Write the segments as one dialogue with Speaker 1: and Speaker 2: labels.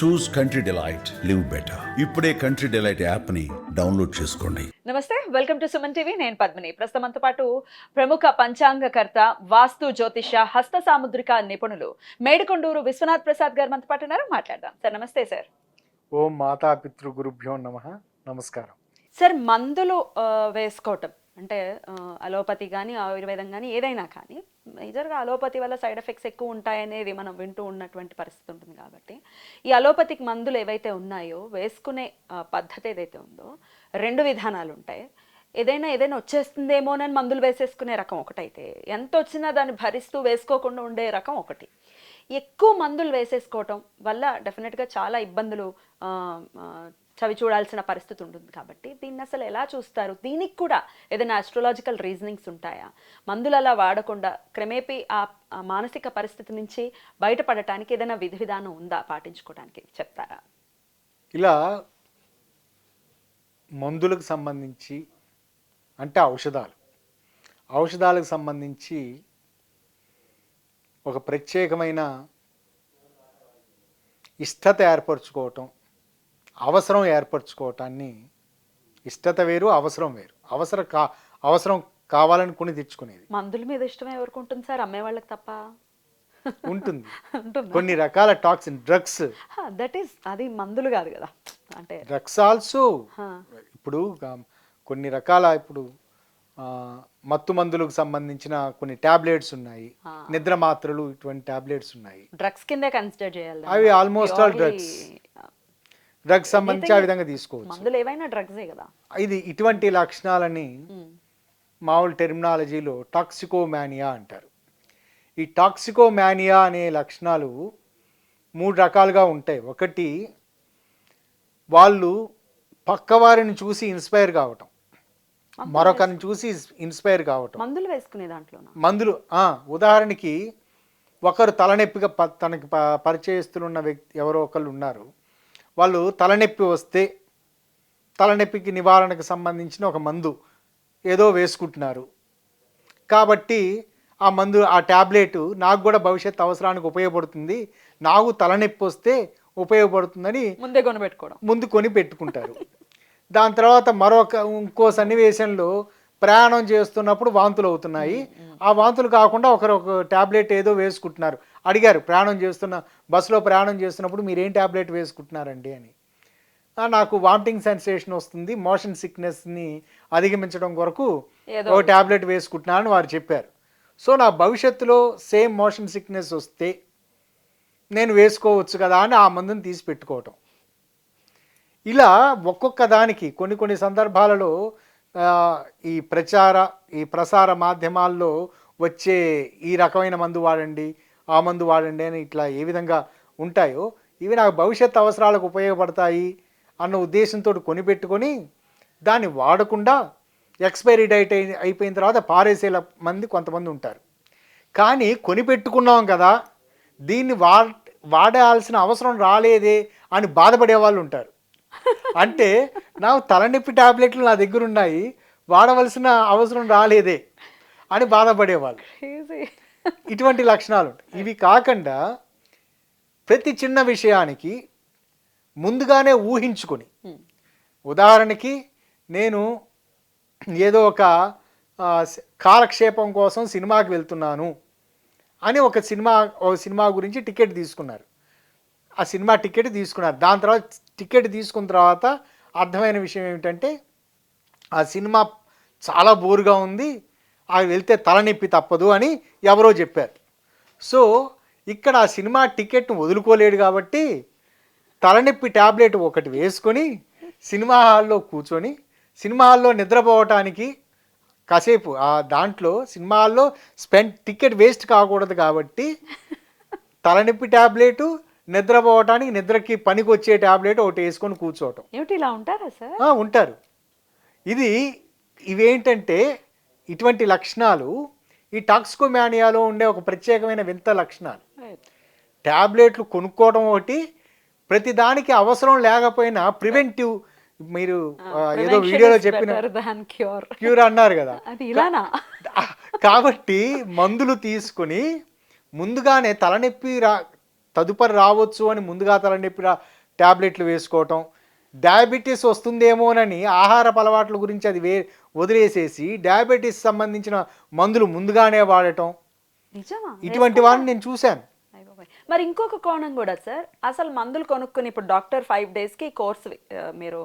Speaker 1: Choose country delight live better ఇప్పుడే country delight యాప్ని download చేసుకోండి.
Speaker 2: నమస్తే వెల్కమ్ టు సుమన్ టీవీ. నేను పద్మిని. ప్రస్తుతం మనతో పాటు ప్రముఖ పంచాంగకర్త వాస్తు జ్యోతిష హస్త సాముద్రిక నిపుణులు మేడికొండూరు విశ్వనాథ్ ప్రసాద్ గారు మనతో పాటు ఉన్నారు. మాట్లాడదాం. సార్ నమస్తే సార్.
Speaker 3: ఓం మాతాపితృ గురుభ్యో నమ. నమస్కారం.
Speaker 2: సార్ మందులు వేసుకోవటం. అంటే అలోపతి కానీ ఆయుర్వేదం కానీ ఏదైనా కానీ మేజర్గా అలోపతి వల్ల సైడ్ ఎఫెక్ట్స్ ఎక్కువ ఉంటాయనేది మనం వింటూ ఉన్నటువంటి పరిస్థితి ఉంటుంది కాబట్టి ఈ అలోపతికి మందులు ఏవైతే ఉన్నాయో వేసుకునే పద్ధతి ఏదైతే ఉందో రెండు విధానాలు ఉంటాయి. ఏదైనా ఏదైనా వచ్చేస్తుందేమోనని మందులు వేసేసుకునే రకం ఒకటైతే ఎంత వచ్చినా దాన్ని భరిస్తూ వేసుకోకుండా ఉండే రకం ఒకటి. ఎక్కువ మందులు వేసేసుకోవటం వల్ల డెఫినెట్గా చాలా ఇబ్బందులు చవి చూడాల్సిన పరిస్థితి ఉంటుంది కాబట్టి దీన్ని అసలు ఎలా చూస్తారు? దీనికి కూడా ఏదైనా ఆస్ట్రాలజికల్ రీజనింగ్స్ ఉంటాయా? మందులు అలా వాడకుండా క్రమేపీ ఆ ఆ మానసిక పరిస్థితి నుంచి బయటపడటానికి ఏదైనా విధి విధానం ఉందా? పాటించుకోవడానికి చెప్తారా?
Speaker 3: ఇలా మందులకు సంబంధించి అంటే ఔషధాలు. ఔషధాలకు సంబంధించి ఒక ప్రత్యేకమైన ఇష్టత ఏర్పరచుకోవటం అవసరం ఏర్పరచుకోవటాన్ని ఇష్టత వేరు అవసరం వేరు. అవసరం కా అవసరం కావాలని కొని తెచ్చుకునేది.
Speaker 2: మందుల మీద ఇష్టం ఎవరికి ఉంటుంది సార్? అమ్మే వాళ్ళకి తప్ప.
Speaker 3: ఉంటుంది. కొన్ని రకాల టాక్సిన్ డ్రగ్స్.
Speaker 2: దట్ ఈస్ అది మందులు కాదు కదా. అంటే
Speaker 3: డ్రగ్స్ ఆల్సో. ఇప్పుడు కొన్ని రకాల ఇప్పుడు మత్తు మందులకు సంబంధించిన కొన్ని టాబ్లెట్స్ ఉన్నాయి. నిద్ర మాత్రలు ఇటువంటి టాబ్లెట్స్ ఉన్నాయి.
Speaker 2: డ్రగ్స్ కిందే కన్సిడర్ చేయాలి.
Speaker 3: అవి all
Speaker 2: Purely,
Speaker 3: drugs. డ్రగ్స్ సంబంధించి ఆ విధంగా తీసుకోవచ్చు.
Speaker 2: మందులు ఏవైనా డ్రగ్సే కదా.
Speaker 3: ఇది ఇటువంటి లక్షణాలని
Speaker 2: ఉమ్.
Speaker 3: మామూలు టెర్మినాలజీలో టాక్సికోమానియా అంటారు. ఈ టాక్సికోమానియా అనే లక్షణాలు మూడు రకాలుగా ఉంటాయి. ఒకటి వాళ్ళు పక్కవారిని చూసి ఇన్స్పైర్ కావటం. మరొకరిని చూసి ఇన్స్పైర్ కావటం.
Speaker 2: మందులు వేసుకునే దాంట్లోనా?
Speaker 3: మందులు ఉదాహరణకి ఒకరు తలనొప్పిగా తనకి పరిచయస్తులున్న వ్యక్తి ఎవరో ఒకళ్ళు ఉన్నారు. వాళ్ళు తలనొప్పి వస్తే తలనొప్పికి నివారణకు సంబంధించిన ఒక మందు ఏదో వేసుకుంటున్నారు. కాబట్టి ఆ మందు ఆ ట్యాబ్లెట్ నాకు కూడా భవిష్యత్ అవసరానికి ఉపయోగపడుతుంది. నాకు తలనొప్పి వస్తే ఉపయోగపడుతుందని
Speaker 2: ముందే కొనబెట్టుకోవడం
Speaker 3: ముందు కొని పెట్టుకుంటారు దాని తర్వాత మరొక ఇంకో సన్నివేశంలో ప్రయాణం చేస్తున్నప్పుడు వాంతులు అవుతున్నాయి. ఆ వాంతులు కాకుండా ఒకరు ఒక ట్యాబ్లెట్ ఏదో వేసుకుంటున్నారు. అడిగారు ప్రయాణం చేస్తున్న బస్సులో ప్రయాణం చేస్తున్నప్పుడు మీరు ఏం ట్యాబ్లెట్ వేసుకుంటున్నారండి అని. "ఆ, నాకు వామిటింగ్ సెన్సేషన్ వస్తుంది మోషన్ సిక్నెస్ని అధిగమించడం కొరకు ఒక ట్యాబ్లెట్ వేసుకుంటున్నాను వారు చెప్పారు. సో నా భవిష్యత్తులో సేమ్ మోషన్ సిక్నెస్ వస్తే నేను వేసుకోవచ్చు కదా అని ఆ మందుని తీసి పెట్టుకోవటం. ఇలా ఒక్కొక్క దానికి కొన్ని కొన్ని సందర్భాలలో ఈ ప్రచార ఈ ప్రసార మాధ్యమాల్లో వచ్చే ఈ రకమైన మందు వాడండి ఆ మందు వాడండి అని ఇట్లా ఏ విధంగా ఉంటాయో ఇవి నాకు భవిష్యత్ అవసరాలకు ఉపయోగపడతాయి అన్న ఉద్దేశంతో కొనిపెట్టుకొని దాన్ని వాడకుండా ఎక్స్పైరీ డైట్ అయి అయిపోయిన తర్వాత పారేసేల మంది కొంతమంది ఉంటారు. కానీ కొనిపెట్టుకున్నాం కదా దీన్ని వా వాడాల్సిన అవసరం రాలేదే అని బాధపడే వాళ్ళు ఉంటారు. అంటే నా తలనొప్పి టాబ్లెట్లు నా దగ్గర ఉన్నాయి వాడవలసిన అవసరం రాలేదే అని బాధపడేవాళ్ళు ఇటువంటి లక్షణాలు ఉంటాయి. ఇవి కాకుండా ప్రతి చిన్న విషయానికి ముందుగానే ఊహించుకొని. ఉదాహరణకి నేను ఏదో ఒక కాలక్షేపం కోసం సినిమాకి వెళ్తున్నాను అని ఒక సినిమా ఒక సినిమా గురించి టికెట్ తీసుకున్నారు. ఆ సినిమా టికెట్ తీసుకున్నారు. దాని తర్వాత టికెట్ తీసుకున్న తర్వాత అర్థమైన విషయం ఏమిటంటే ఆ సినిమా చాలా బోరుగా ఉంది. అది వెళ్తే తలనొప్పి తప్పదు అని ఎవరో చెప్పారు. సో ఇక్కడ ఆ సినిమా టికెట్ను వదులుకోలేడు కాబట్టి తలనొప్పి ట్యాబ్లెట్ ఒకటి వేసుకొని సినిమా హాల్లో కూర్చొని సినిమా హాల్లో నిద్రపోవటానికి కాసేపు ఆ దాంట్లో సినిమా హాల్లో స్పెండ్ టికెట్ వేస్ట్ కాకూడదు కాబట్టి తలనొప్పి ట్యాబ్లెట్ నిద్రపోవటానికి నిద్రకి పనికి వచ్చే ట్యాబ్లెట్ ఒకటి వేసుకొని కూర్చోవటం.
Speaker 2: ఏమిటి ఇలా ఉంటారా సార్?
Speaker 3: ఉంటారు. ఇది ఇవేంటంటే ఇటువంటి లక్షణాలు ఈ టాక్సికోమానియాలో ఉండే ఒక ప్రత్యేకమైన వింత లక్షణాలు. ట్యాబ్లెట్లు కొనుక్కోవడం ఒకటి ప్రతిదానికి అవసరం లేకపోయినా ప్రివెంటివ్ మీరు ఏదో వీడియోలో చెప్పిన
Speaker 2: క్యూర్
Speaker 3: క్యూర్ అన్నారు కదా. కాబట్టి మందులు తీసుకొని ముందుగానే తలనొప్పి రా తదుపరి రావచ్చు అని ముందుగా తలండి ట్యాబ్లెట్లు వేసుకోవటం డయాబెటీస్ వస్తుందేమోనని ఆహారపు అలవాట్ల గురించి అది వే వదిలేసేసి డయాబెటీస్ సంబంధించిన మందులు ముందుగానే వాడటం. ఇటువంటి వారిని నేను చూశాను.
Speaker 2: మరి ఇంకొక కోణం కూడా సార్. అసలు మందులు కొనుక్కుని ఇప్పుడు డాక్టర్ ఫైవ్ డేస్కి కోర్స్ మీరు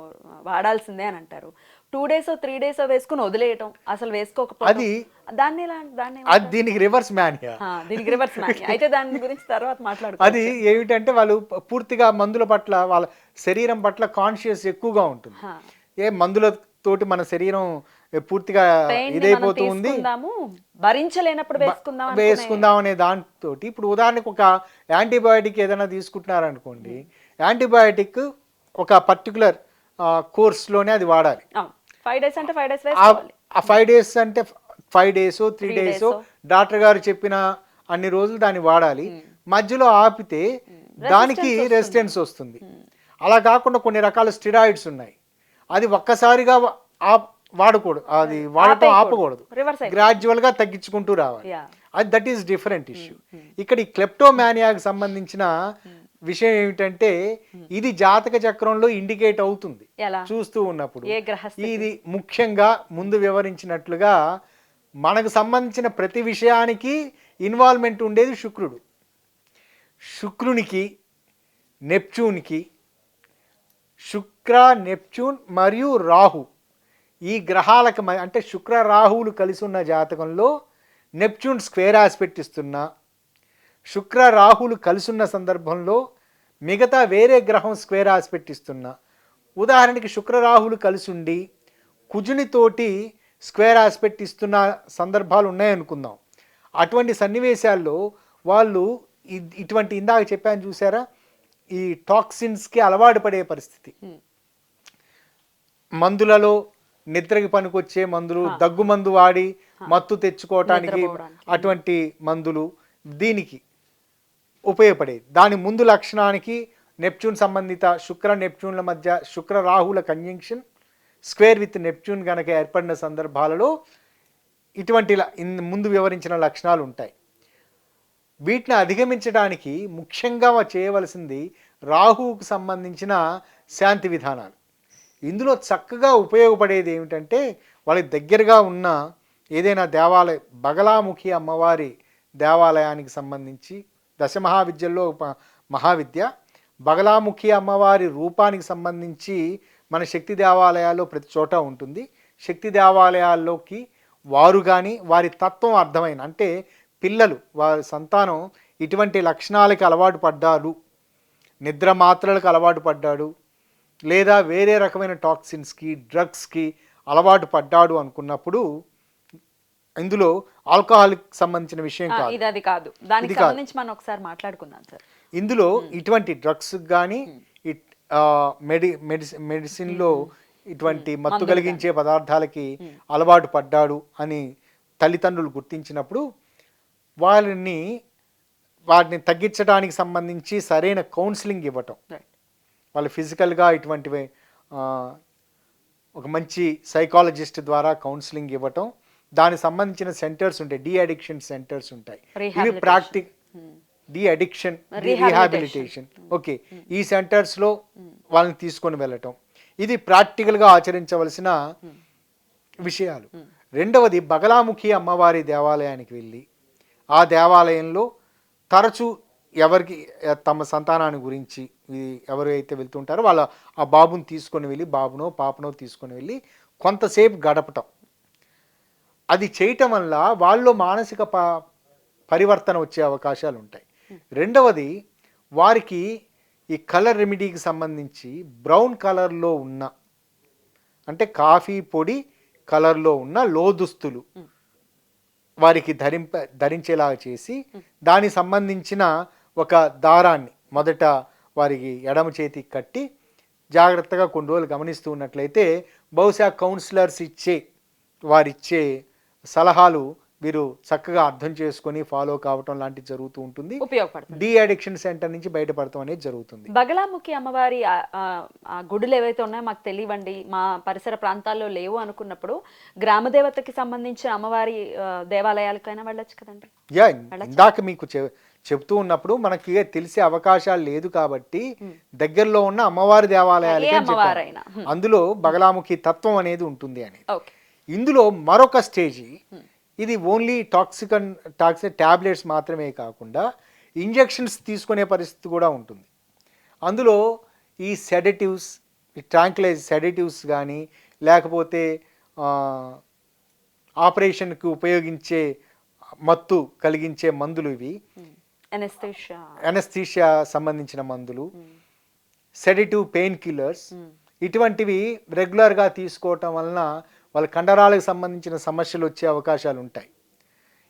Speaker 2: వాడాల్సిందే అని అంటారు. టూ డేస్ త్రీ డేస్ వేసుకుని వదిలేయటం. అసలు వేసుకోకపోతే
Speaker 3: అది-
Speaker 2: దాన్ని
Speaker 3: అది దీనికి రివర్స్ మ్యానియా
Speaker 2: దీనికి రివర్స్ అయితే దాని గురించి తర్వాత మాట్లాడుకో
Speaker 3: అది ఏమిటంటే వాళ్ళు పూర్తిగా మందుల పట్ల వాళ్ళ శరీరం పట్ల కాన్షియస్ ఎక్కువగా ఉంటుంది. ఏ మందులతోటి మన శరీరం పూర్తిగా ఇదైపోతూ ఉంది.
Speaker 2: భరించలేనప్పుడు వేసుకుందాం
Speaker 3: వేసుకుందాం అనే దాంతో ఇప్పుడు ఉదాహరణకు ఒక యాంటీబయాటిక్ ఏదైనా తీసుకుంటున్నారనుకోండి యాంటీబయాటిక్ ఒక పర్టికులర్ కోర్స్లోనే అది వాడాలి.
Speaker 2: ఫైవ్ డేస్ అంటే ఫైవ్ డేస్
Speaker 3: ఆ- ఫైవ్ డేస్ అంటే five days three days. Doctor గారు చెప్పిన అన్ని రోజులు దాన్ని వాడాలి. మధ్యలో ఆపితే దానికి రెసిస్టెన్స్ వస్తుంది. అలా కాకుండా కొన్ని రకాల స్టిరాయిడ్స్ ఉన్నాయి. అది ఒక్కసారిగా వాడకూడదు. అది వాడటం ఆపకూడదు. గ్రాడ్యువల్గా తగ్గించుకుంటూ రావాలి. అది దట్ ఈస్ డిఫరెంట్ ఇష్యూ ఇక్కడ ఈ క్లెప్టోమానియాకి సంబంధించిన విషయం ఏమిటంటే ఇది జాతక చక్రంలో ఇండికేట్ అవుతుంది. చూస్తూ ఉన్నప్పుడు. ఇది ముఖ్యంగా ముందు వివరించినట్లుగా మనకు సంబంధించిన ప్రతి విషయానికి ఇన్వాల్వ్మెంట్ ఉండేది శుక్రుడు. శుక్రునికి నెప్చూన్కి శుక్ర నెప్చూన్ మరియు రాహు ఈ గ్రహాలకు అంటే శుక్ర రాహువులు కలిసి ఉన్న జాతకంలో నెప్చూన్ స్క్వేర్ ఆస్పెక్ట్ ఇస్తున్నా శుక్ర రాహులు కలిసి ఉన్న సందర్భంలో మిగతా వేరే గ్రహం స్క్వేర్ ఆస్పెక్ట్ ఇస్తున్నా ఉదాహరణకి శుక్ర రాహులు కలిసి ఉండి కుజునితోటి స్క్వేర్ ఆస్పెక్ట్ ఇస్తున్న సందర్భాలు ఉన్నాయనుకుందాం. అటువంటి సన్నివేశాల్లో వాళ్ళు ఇటువంటి ఇందాక చెప్పాను చూసారా? ఈ టాక్సిన్స్కి అలవాటు పడే పరిస్థితి. మందులలో నిద్రకి పనికొచ్చే మందులు దగ్గు మందు వాడి మత్తు తెచ్చుకోవటానికి. అటువంటి మందులు దీనికి. ఉపయోగపడేది. దాని ముందు లక్షణానికి నెప్ట్యూన్ సంబంధిత శుక్ర నెప్ట్యూన్ల మధ్య శుక్ర రాహుల కంజంక్షన్ స్క్వేర్ విత్ నెప్ట్యూన్ కనుక ఏర్పడిన సందర్భాలలో ఇటువంటి ముందు వివరించిన లక్షణాలు ఉంటాయి. వీటిని అధిగమించడానికి ముఖ్యంగా చేయవలసింది రాహువుకు సంబంధించిన శాంతి విధానాలు. ఇందులో చక్కగా ఉపయోగపడేది ఏమిటంటే వాళ్ళకి దగ్గరగా ఉన్న ఏదైనా దేవాలయ బగలాముఖి అమ్మవారి దేవాలయానికి సంబంధించి దశ మహావిద్యల్లో మహావిద్య. బగలాముఖి అమ్మవారి రూపానికి సంబంధించి మన శక్తి దేవాలయాల్లో ప్రతి చోట ఉంటుంది. శక్తి దేవాలయాల్లోకి వారు కానీ వారి తత్వం అర్థమైన అంటే పిల్లలు వారి సంతానం ఇటువంటి లక్షణాలకి అలవాటు పడ్డారు. నిద్ర మాత్రలకు అలవాటు పడ్డాడు. లేదా వేరే రకమైన టాక్సిన్స్కి డ్రగ్స్కి అలవాటు పడ్డాడు అనుకున్నప్పుడు ఇందులో ఆల్కహాల్కి సంబంధించిన విషయం కాదు.
Speaker 2: ఇది అది కాదు. దానికి. సంబంధించి మనం ఒకసారి మాట్లాడుకుందాం సార్.
Speaker 3: ఇందులో ఇటువంటి డ్రగ్స్ కానీ మెడి మెడిసిన్ మెడిసిన్లో ఇటువంటి మత్తు కలిగించే పదార్థాలకి అలవాటు పడ్డాడు అని తల్లిదండ్రులు గుర్తించినప్పుడు వాళ్ళని వాటిని తగ్గించడానికి సంబంధించి సరైన కౌన్సిలింగ్ ఇవ్వటం. వాళ్ళు ఫిజికల్గా ఇటువంటివి ఒక మంచి సైకాలజిస్ట్ ద్వారా కౌన్సిలింగ్ ఇవ్వటం దానికి సంబంధించిన సెంటర్స్ ఉంటాయి. డి అడిక్షన్ సెంటర్స్ ఉంటాయి. ఇవి. ప్రాక్టిక్ డి అడిక్షన్ రీహాబిలిటేషన్ ఓకే. ఈ సెంటర్స్లో వాళ్ళని తీసుకొని వెళ్ళటం. ఇది ప్రాక్టికల్గా ఆచరించవలసిన విషయాలు. రెండవది బగలాముఖి అమ్మవారి దేవాలయానికి వెళ్ళి ఆ దేవాలయంలో తరచూ ఎవరికి తమ సంతానాన్ని గురించి ఇది ఎవరైతే వెళ్తుంటారో వాళ్ళ ఆ బాబుని తీసుకొని వెళ్ళి బాబునో పాపనో తీసుకొని వెళ్ళి కొంతసేపు గడపటం. అది చేయటం వల్ల వాళ్ళలో మానసిక ప పరివర్తన వచ్చే అవకాశాలు ఉంటాయి. రెండవది వారికి ఈ కలర్ రెమెడీకి సంబంధించి బ్రౌన్ కలర్లో ఉన్న అంటే కాఫీ పొడి కలర్లో ఉన్న లోదుస్తులు వారికి ధరింప ధరించేలాగా చేసి దానికి సంబంధించిన ఒక దారాన్ని మొదట వారికి ఎడమ చేతికి కట్టి జాగ్రత్తగా కొన్ని రోజులు గమనిస్తూ ఉన్నట్లయితే బహుశా కౌన్సిలర్స్ ఇచ్చే వారిచ్చే సలహాలు వీరు చక్కగా అర్థం చేసుకొని ఫాలో కావటం లాంటివి జరుగుతూ ఉంటుంది. డి అడిక్షన్ సెంటర్ నుంచి బయటపడటం అనేది జరుగుతుంది.
Speaker 2: బగలాముఖి అమ్మవారి గుడులు ఏవైతే ఉన్నాయో మాకు తెలియవండి మా పరిసర ప్రాంతాల్లో లేవు అనుకున్నప్పుడు గ్రామ దేవతకి సంబంధించిన అమ్మవారి దేవాలయాలకైనా వెళ్ళొచ్చు కదండి?
Speaker 3: యా ఇందాక మీకు చెప్తూ ఉన్నప్పుడు మనకి తెలిసే అవకాశాలు లేదు కాబట్టి దగ్గరలో ఉన్న అమ్మవారి దేవాలయాలకే. అందులో బగలాముఖి తత్వం అనేది ఉంటుంది అని
Speaker 2: ఓకే.
Speaker 3: ఇందులో మరొక స్టేజీ ఇది ఓన్లీ టాక్సికన్ టాక్సిక్ ట్యాబ్లెట్స్ మాత్రమే కాకుండా ఇంజెక్షన్స్ తీసుకునే పరిస్థితి కూడా ఉంటుంది. అందులో ఈ సెడటివ్స్ ఈ ట్రాంక్లైజ్ సెడటివ్స్ కానీ లేకపోతే ఆపరేషన్కి ఉపయోగించే మత్తు కలిగించే మందులు ఇవి.
Speaker 2: ఎనెస్థిషియా
Speaker 3: అనస్థీషియా సంబంధించిన మందులు. సెడిటివ్ పెయిన్ కిల్లర్స్ ఇటువంటివి రెగ్యులర్గా తీసుకోవటం వలన వాళ్ళ కండరాలకు సంబంధించిన సమస్యలు వచ్చే అవకాశాలు ఉంటాయి.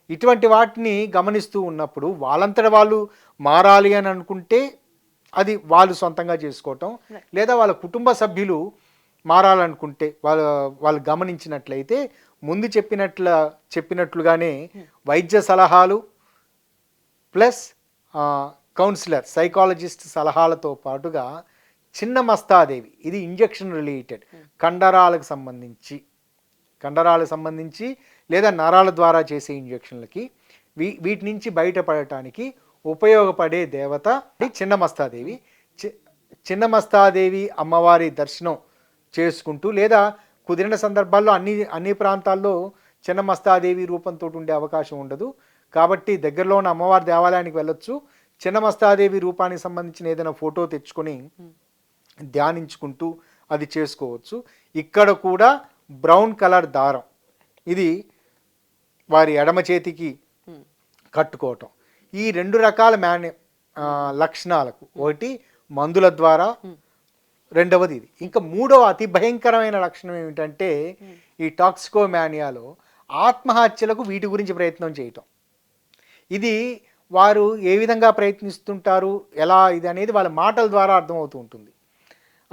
Speaker 3: ఇటువంటి వాటిని గమనిస్తూ ఉన్నప్పుడు వాళ్ళంతట వాళ్ళు మారాలి అని అనుకుంటే అది వాళ్ళు సొంతంగా చేసుకోవటం లేదా వాళ్ళ కుటుంబ సభ్యులు మారాలనుకుంటే వాళ్ళ వాళ్ళు గమనించినట్లయితే ముందు చెప్పినట్ల చెప్పినట్లుగానే వైద్య సలహాలు ప్లస్ కౌన్సిలర్ సైకాలజిస్ట్ సలహాలతో పాటుగా చిన్న మస్తాదేవి ఇది ఇంజెక్షన్ రిలేటెడ్ కండరాలకు సంబంధించి కండరాలకు సంబంధించి లేదా నరాల ద్వారా చేసే ఇంజెక్షన్లకి వీ వీటి నుంచి బయటపడటానికి ఉపయోగపడే దేవత ఈ చిన్న మస్తాదేవి చి- చిన్న మస్తాదేవి అమ్మవారి దర్శనం చేసుకుంటూ లేదా కుదిరిన సందర్భాల్లో అన్ని అన్ని ప్రాంతాల్లో చిన్న మస్తాదేవి రూపంతో ఉండే అవకాశం ఉండదు. కాబట్టి దగ్గరలో ఉన్న అమ్మవారి దేవాలయానికి వెళ్ళొచ్చు. చిన్న మస్తాదేవి రూపానికి సంబంధించిన ఏదైనా ఫోటో తెచ్చుకొని ధ్యానించుకుంటూ అది చేసుకోవచ్చు. ఇక్కడ కూడా బ్రౌన్ కలర్ దారం. ఇది వారి ఎడమ చేతికి కట్టుకోవటం. ఈ రెండు రకాల మ్యాన్ ఆ, లక్షణాలకు ఒకటి మందుల ద్వారా రెండవది ఇది. ఇంకా మూడవ అతి భయంకరమైన లక్షణం ఏమిటంటే ఈ టాక్సికోమానియాలో ఆత్మహత్యలకు వీటి గురించి ప్రయత్నం చేయటం. ఇది వారు ఏ విధంగా ప్రయత్నిస్తుంటారు ఎలా ఇది అనేది వాళ్ళ మాటల ద్వారా అర్థమవుతూ ఉంటుంది.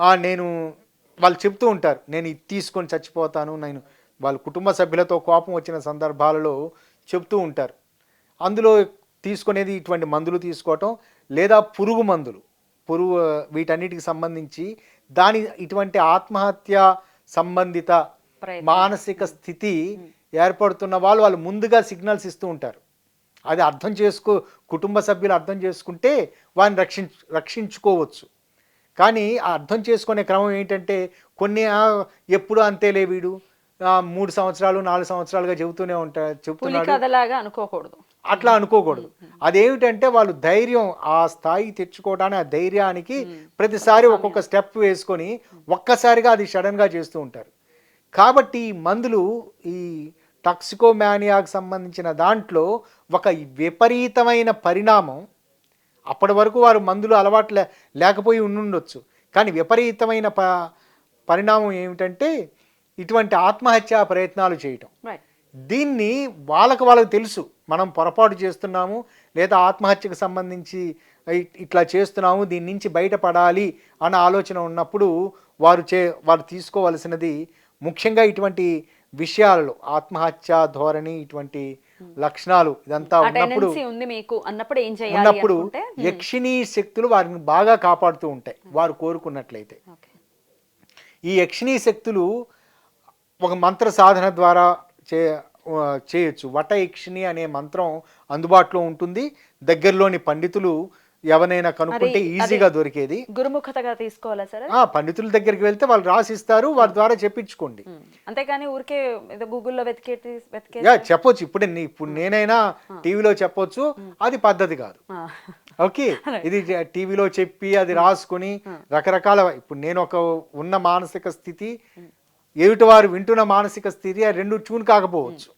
Speaker 3: ఆ, నేను వాళ్ళు చెప్తూ ఉంటారు నేను ఇది తీసుకొని చచ్చిపోతాను నేను వాళ్ళ కుటుంబ సభ్యులతో కోపం వచ్చిన సందర్భాలలో చెప్తూ ఉంటారు. అందులో తీసుకునేది ఇటువంటి మందులు తీసుకోవటం లేదా పురుగు మందులు. పురుగు వీటన్నిటికి సంబంధించి దాని ఇటువంటి ఆత్మహత్య సంబంధిత. మానసిక స్థితి ఏర్పడుతున్న వాళ్ళు వాళ్ళు ముందుగా సిగ్నల్స్ ఇస్తూ ఉంటారు. అది అర్థం చేసుకో కుటుంబ సభ్యులు అర్థం చేసుకుంటే వారిని రక్షించు రక్షించుకోవచ్చు. కానీ ఆ అర్థం చేసుకునే క్రమం ఏంటంటే కొన్ని ఎప్పుడు అంతేలే వీడు. మూడు సంవత్సరాలు నాలుగు సంవత్సరాలుగా చెబుతూనే ఉంటా
Speaker 2: పులి
Speaker 3: చెబుతున్నాడు
Speaker 2: అనుకోకూడదు.
Speaker 3: అట్లా అనుకోకూడదు. అదేమిటంటే వాళ్ళు ధైర్యం ఆ స్థాయి తెచ్చుకోవడానికి ఆ ధైర్యానికి ప్రతిసారి ఒక్కొక్క స్టెప్ వేసుకొని ఒక్కసారిగా అది సడన్గా చేస్తూ ఉంటారు. కాబట్టి ఈ మందులు ఈ టాక్సికోమానియాకు సంబంధించిన దాంట్లో ఒక విపరీతమైన పరిణామం అప్పటి వరకు వారు మందులు అలవాటు లే- లేకపోయి ఉండుండొచ్చు. కానీ విపరీతమైన ప పరిణామం ఏమిటంటే ఇటువంటి ఆత్మహత్యా ప్రయత్నాలు చేయటం. దీన్ని వాళ్ళకు వాళ్ళకి తెలుసు. మనం పొరపాటు చేస్తున్నాము లేదా ఆత్మహత్యకు సంబంధించి ఇట్లా చేస్తున్నాము దీని నుంచి బయటపడాలి అన్న ఆలోచన ఉన్నప్పుడు వారు చే వారు తీసుకోవలసినది ముఖ్యంగా ఇటువంటి విషయాలలో ఆత్మహత్య ధోరణి ఇటువంటి లక్షణాలు ఇదంతా ఉన్నప్పుడు
Speaker 2: ఉంది మీకు. అన్నప్పుడు ఏం చేయాలి
Speaker 3: ఉన్నప్పుడు యక్షిణీ శక్తులు వారిని బాగా కాపాడుతూ ఉంటాయి వారు కోరుకున్నట్లయితే. ఈ యక్షిణీ శక్తులు ఒక మంత్ర సాధన ద్వారా చే చేయొచ్చు. వట యక్షిణి అనే మంత్రం అందుబాటులో ఉంటుంది. దగ్గరలోని పండితులు ఎవరైనా కనుక్కుంటే ఈజీగా దొరికేది.
Speaker 2: గురుముఖతగా తీసుకోవాలా సరే
Speaker 3: ఆ పండితుల దగ్గరికి వెళ్తే వాళ్ళు రాసిస్తారు వారి ద్వారా చెప్పించుకోండి.
Speaker 2: అంతేకాని ఊరికే గూగుల్లో వెతికే
Speaker 3: చెప్పొచ్చు. ఇప్పుడు ఇప్పుడు నేనైనా టీవీలో చెప్పొచ్చు. అది పద్ధతి కాదు.
Speaker 2: ఆ.
Speaker 3: ఓకే? ఇది టీవీలో చెప్పి అది రాసుకొని రకరకాల ఇప్పుడు నేను ఒక ఉన్న మానసిక స్థితి ఎదుటి వారు వింటున్న మానసిక స్థితి ఆ రెండు ట్యూన్ కాకపోవచ్చు.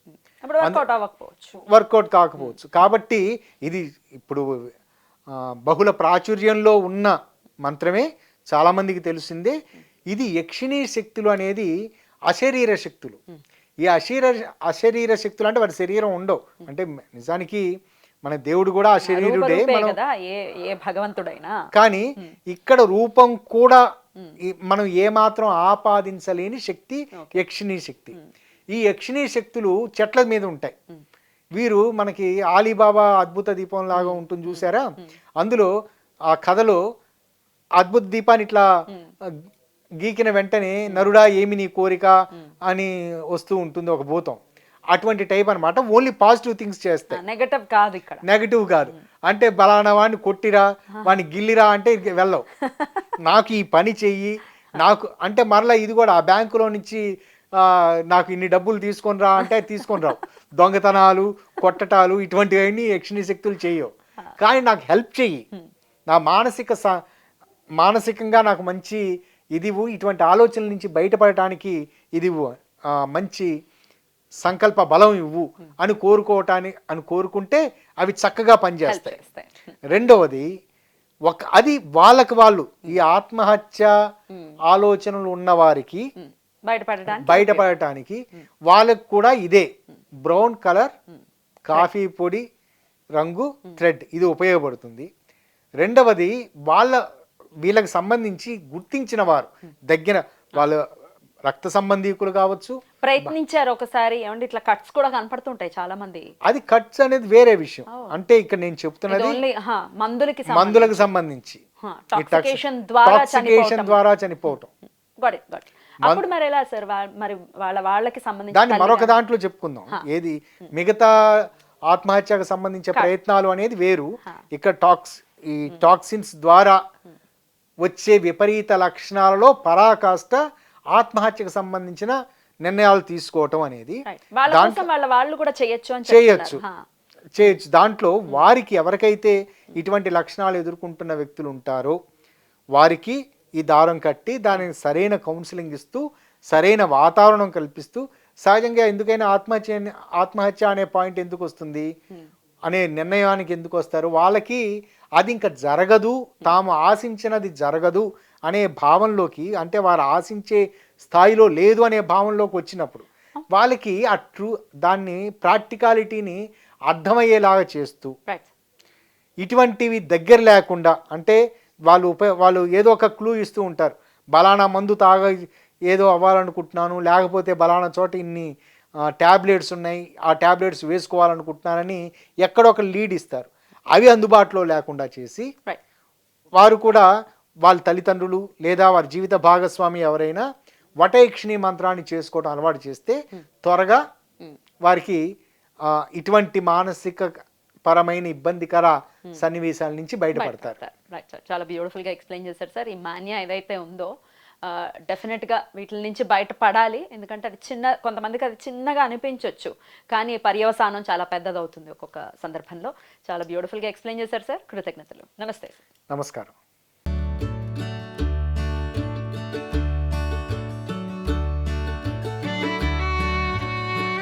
Speaker 2: వర్కౌట్ అవ్వకపోవచ్చు.
Speaker 3: వర్కౌట్ కాకపోవచ్చు. కాబట్టి ఇది ఇప్పుడు బహుళ ప్రాచుర్యంలో ఉన్న మంత్రమే చాలామందికి తెలిసిందే. ఇది యక్షిణీ శక్తులు అనేది అశరీర శక్తులు. ఈ అశరీర అశరీర శక్తులు అంటే వారి శరీరం ఉండవు. అంటే నిజానికి మన దేవుడు కూడా అశరీరుడే మనం
Speaker 2: ఏ భగవంతుడైనా.
Speaker 3: కానీ ఇక్కడ రూపం కూడా మనం ఏమాత్రం ఆపాదించలేని శక్తి యక్షిణీ శక్తి. ఈ యక్షిణీ శక్తులు చెట్ల మీద ఉంటాయి. వీరు మనకి ఆలీబాబా అద్భుత దీపం లాగా ఉంటుంది చూసారా? అందులో ఆ కథలో అద్భుత దీపాన్ని ఇట్లా గీకిన వెంటనే నరుడా ఏమి నీ కోరిక అని వస్తూ ఉంటుంది ఒక భూతం. అటువంటి టైప్ అన్నమాట. ఓన్లీ పాజిటివ్ థింగ్స్ చేస్తాయి.
Speaker 2: నెగటివ్ కాదు ఇక్కడ.
Speaker 3: నెగటివ్ కాదు. అంటే బలానా వాడిని కొట్టిరా వాడిని గిల్లిరా అంటే వెళ్ళవు. నాకు ఈ పని చెయ్యి నాకు అంటే మరలా ఇది కూడా ఆ బ్యాంకులో నుంచి నాకు ఇన్ని డబ్బులు తీసుకొని రా అంటే తీసుకొని రావు. దొంగతనాలు కొట్టటాలు ఇటువంటివన్నీ యక్షిణీ శక్తులు చేయవు. కానీ నాకు హెల్ప్ చెయ్యి. నా మానసిక స మానసికంగా నాకు మంచి ఇదివు ఇటువంటి ఆలోచనల నుంచి బయటపడటానికి ఇదివు మంచి సంకల్ప బలం ఇవ్వు అని కోరుకోవటానికి అని కోరుకుంటే అవి చక్కగా పనిచేస్తాయి.
Speaker 2: చేస్తాయి
Speaker 3: రెండవది ఒక అది వాళ్ళకి వాళ్ళు ఈ ఆత్మహత్య ఆలోచనలు ఉన్న బయటపడటానికి వాళ్ళకి కూడా ఇదే. బ్రౌన్ కలర్ కాఫీ పొడి రంగు థ్రెడ్. ఇది ఉపయోగపడుతుంది. రెండవది వాళ్ళ వీళ్ళకి సంబంధించి గుర్తించిన వారు. దగ్గర వాళ్ళ రక్త సంబంధీకులు కావచ్చు.
Speaker 2: ప్రయత్నించారు ఒకసారి. ఏమంటే ఇట్లా కట్స్ కూడా కనపడుతుంటాయి చాలా మంది
Speaker 3: అది కట్స్ అనేది వేరే విషయం. అంటే ఇక్కడ నేను చెప్తున్నది
Speaker 2: మందులకి
Speaker 3: మందులకు సంబంధించి.
Speaker 2: ద్వారా
Speaker 3: చనిపోవటం.
Speaker 2: అప్పుడు మరి ఎలా సార్? మరి వాళ్ళ వాళ్ళకి సంబంధించి
Speaker 3: దాన్ని మరొక దాంట్లో చెప్పుకుందాం. ఏది? మిగతా ఆత్మహత్యకు సంబంధించిన ప్రయత్నాలు అనేది వేరు. ఇక్కడ టాక్స్ ఈ టాక్సిన్స్ ద్వారా వచ్చే విపరీత లక్షణాలలో పరాకాష్ట ఆత్మహత్యకు సంబంధించిన నిర్ణయాలు తీసుకోవటం అనేది.
Speaker 2: వాళ్ళ కూడా చేయొచ్చు.
Speaker 3: చేయొచ్చు. దాంట్లో వారికి ఎవరికైతే ఇటువంటి లక్షణాలు ఎదుర్కొంటున్న వ్యక్తులు ఉంటారో వారికి ఈ దారం కట్టి దానికి సరైన కౌన్సిలింగ్ ఇస్తూ సరైన వాతావరణం కల్పిస్తూ సహజంగా ఎందుకైనా ఆత్మహత్య ఆత్మహత్య అనే పాయింట్ ఎందుకు వస్తుంది అనే నిర్ణయానికి ఎందుకు వస్తారు వాళ్ళకి అది ఇంకా జరగదు తాము ఆశించినది జరగదు అనే భావంలోకి అంటే వారు ఆశించే స్థాయిలో లేదు అనే భావంలోకి వచ్చినప్పుడు వాళ్ళకి ఆ ట్రూ దాన్ని ప్రాక్టికాలిటీని అర్థమయ్యేలాగా చేస్తూ. ఇటువంటివి దగ్గర లేకుండా అంటే వాళ్ళు ఉప వాళ్ళు ఏదో ఒక క్లూ ఇస్తూ ఉంటారు. బలానా మందు తాగ ఏదో అవ్వాలనుకుంటున్నాను లేకపోతే బలానా చోట ఇన్ని ట్యాబ్లెట్స్ ఉన్నాయి ఆ ట్యాబ్లెట్స్ వేసుకోవాలనుకుంటున్నానని ఎక్కడో ఒక లీడ్ ఇస్తారు. అవి అందుబాటులో లేకుండా చేసి. వారు కూడా వాళ్ళ తల్లిదండ్రులు లేదా వారి జీవిత భాగస్వామి ఎవరైనా వటయక్షిణి మంత్రాన్ని చేసుకోవడం అలవాటు చేస్తే త్వరగా వారికి ఆ, ఇటువంటి మానసిక పరమైన ఇబ్బందికర సన్నివేశాల నుంచి బయటపడతారు.
Speaker 2: చాలా బ్యూటిఫుల్గా ఎక్స్ప్లెయిన్ చేశారు సార్. ఈ మాన్యా ఏదైతే ఉందో డెఫినెట్గా వీటి నుంచి బయటపడాలి. ఎందుకంటే అది చిన్న కొంతమందికి అది చిన్నగా అనిపించవచ్చు కానీ పర్యవసానం చాలా పెద్దదవుతుంది ఒక్కొక్క సందర్భంలో. చాలా బ్యూటిఫుల్గా ఎక్స్ప్లెయిన్ చేశారు సార్. కృతజ్ఞతలు. నమస్తే
Speaker 3: నమస్కారం.